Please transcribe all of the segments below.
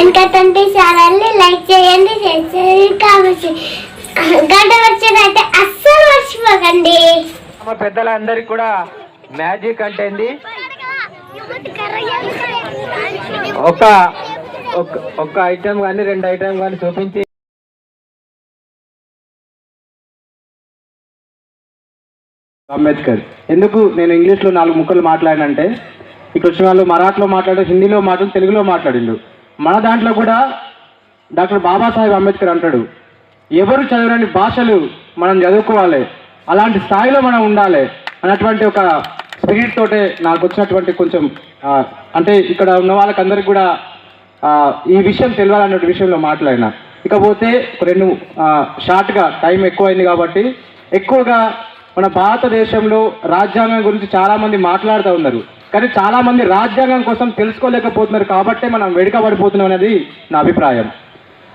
వెనకతంటే ఛానల్ని లైక్ చేయండి షేర్ చేయండి. చేయండి గంట వచ్చినట్టే అస్సలు మర్చిపోకండి. మా పెద్దలందరికీ కూడా మ్యాజిక్ అంటే ఒక ఒక- ఒక ఐటెం కానీ రెండు ఐటెం కానీ చూపించి అంబేద్కర్. ఎందుకు నేను ఇంగ్లీష్లో నాలుగు ముక్కలు మాట్లాడినంటే ఇక్కడ వచ్చిన వాళ్ళు మరాఠీలో మాట్లాడు హిందీలో మాట్లాడు తెలుగులో మాట్లాడిండు. మన దాంట్లో కూడా డాక్టర్ బాబాసాహెబ్ అంబేద్కర్ అంటాడు ఎవరు చదవని భాషలు మనం చదువుకోవాలి అలాంటి స్థాయిలో మనం ఉండాలి అన్నటువంటి ఒక స్పిరిట్ తోటే నాకు వచ్చినటువంటి కొంచెం అంటే ఇక్కడ ఉన్న వాళ్ళకందరికి కూడా ఈ విషయం తెలియాలన్న విషయంలో మాట్లాడినా. ఇకపోతే రెండు షార్ట్గా టైం ఎక్కువైంది కాబట్టి ఎక్కువగా మన భారతదేశంలో రాజ్యాంగం గురించి చాలామంది మాట్లాడుతూ ఉన్నారు. కానీ చాలా మంది రాజ్యాంగం కోసం తెలుసుకోలేకపోతున్నారు కాబట్టే మనం వెనుకబడిపోతున్నాం అనేది నా అభిప్రాయం.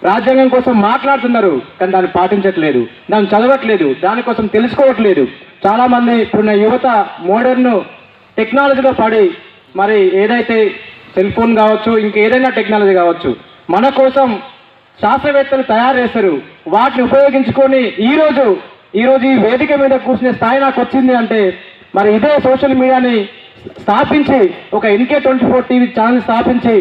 రాజ్యాంగం కోసం మాట్లాడుతున్నారు కానీ దాన్ని పాటించట్లేదు దాన్ని చదవట్లేదు దానికోసం తెలుసుకోవట్లేదు. చాలా మంది ఇప్పుడున్న యువత మోడర్న్ టెక్నాలజీలో పడి మరి ఏదైతే సెల్ ఫోన్ కావచ్చు ఇంకేదైనా టెక్నాలజీ కావచ్చు మన కోసం శాస్త్రవేత్తలు తయారు చేస్తారు వాటిని ఉపయోగించుకొని ఈరోజు ఈరోజు ఈ వేదిక మీద కూర్చునే స్థాయి నాకు వచ్చింది అంటే మరి ఇదే సోషల్ మీడియాని స్థాపించి ఒక NK twenty four TV channel స్థాపించి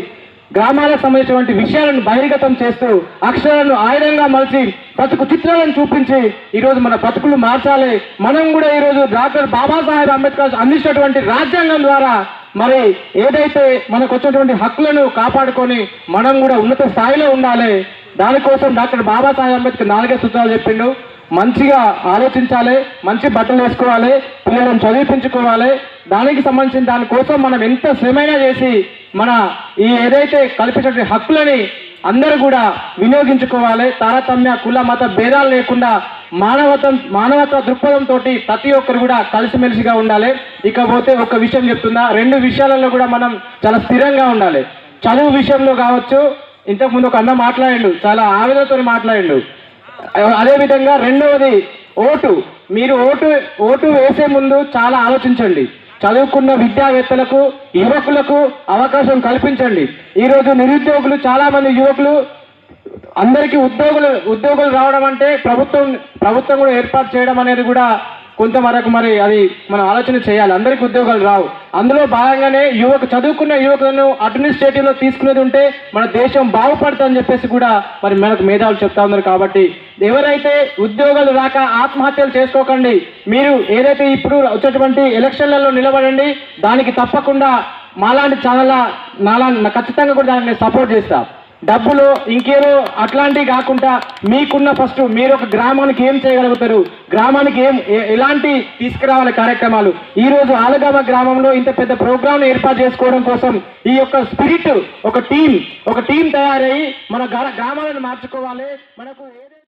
గ్రామాలకు సంబంధించినటువంటి విషయాలను బహిర్గతం చేస్తూ అక్షరాలను ఆయుధంగా మలిచి బ్రతుకు చిత్రాలను చూపించి ఈరోజు మన బ్రతుకులు మార్చాలి. మనం కూడా ఈరోజు డాక్టర్ బాబాసాహెబ్ అంబేద్కర్ అందించినటువంటి రాజ్యాంగం ద్వారా మరి ఏదైతే మనకు వచ్చినటువంటి హక్కులను కాపాడుకొని మనం కూడా ఉన్నత స్థాయిలో ఉండాలి. దానికోసం డాక్టర్ బాబాసాహెబ్ అంబేద్కర్ నాలుగే సూత్రాలు చెప్పిండు. మంచిగా ఆలోచించాలి మంచి బట్టలు వేసుకోవాలి పిల్లలను చదివించుకోవాలి. దానికి సంబంధించిన దానికోసం మనం ఎంత శ్రమైనా చేసి మన ఈ ఏదైతే కల్పించిన హక్కులని అందరూ కూడా వినియోగించుకోవాలి. తారతమ్య కుల మత భేదాలు లేకుండా మానవతం మానవత్వ దృక్పథంతో ప్రతి ఒక్కరు కూడా కలిసిమెలిసిగా ఉండాలి. ఇకపోతే ఒక విషయం చెప్తున్నా రెండు విషయాలలో కూడా మనం చాలా స్థిరంగా ఉండాలి. చదువు విషయంలో కావచ్చు ఇంతకుముందు ఒక అన్న మాట్లాడిండు చాలా ఆవేదనతో మాట్లాడిండు. అదే విధంగా రెండవది ఓటు. మీరు ఓటు ఓటు వేసే ముందు చాలా ఆలోచించండి. చదువుకున్న విద్యావేత్తలకు యువకులకు అవకాశం కల్పించండి. ఈరోజు నిరుద్యోగులు చాలా మంది యువకులు అందరికీ ఉద్యోగులు ఉద్యోగులు రావడం అంటే ప్రభుత్వం ప్రభుత్వం కూడా ఏర్పాటు చేయడం అనేది కూడా కొంతవరకు మరి అది మనం ఆలోచన చేయాలి. అందరికీ ఉద్యోగాలు రావు. అందులో భాగంగానే యువకు చదువుకున్న యువకులను అడ్మినిస్ట్రేటివ్లో తీసుకునేది ఉంటే మన దేశం బాగుపడుతుందని చెప్పేసి కూడా మరి మనకు మేధావులు చెప్తా ఉన్నారు కాబట్టి ఎవరైతే ఉద్యోగాలు రాక ఆత్మహత్యలు చేసుకోకండి. మీరు ఏదైతే ఇప్పుడు వచ్చేటువంటి ఎలక్షన్లలో నిలబడండి దానికి తప్పకుండా మాలాంటి ఛానల్ నాలా ఖచ్చితంగా కూడా దాన్ని సపోర్ట్ చేస్తాను డబ్బులు ఇంకేదో అట్లాంటివి కాకుండా మీకున్న ఫస్ట్ మీరు ఒక గ్రామానికి ఏం చేయగలుగుతారు? గ్రామానికి ఏం ఎలాంటి తీసుకురావాలి కార్యక్రమాలు? ఈ రోజు ఆలగామ గ్రామంలో ఇంత పెద్ద ప్రోగ్రామ్ ఏర్పాటు చేసుకోవడం కోసం ఈ యొక్క స్పిరిట్ ఒక టీం ఒక టీం తయారయ్యి మన గ్రామాలను మార్చుకోవాలి. మనకు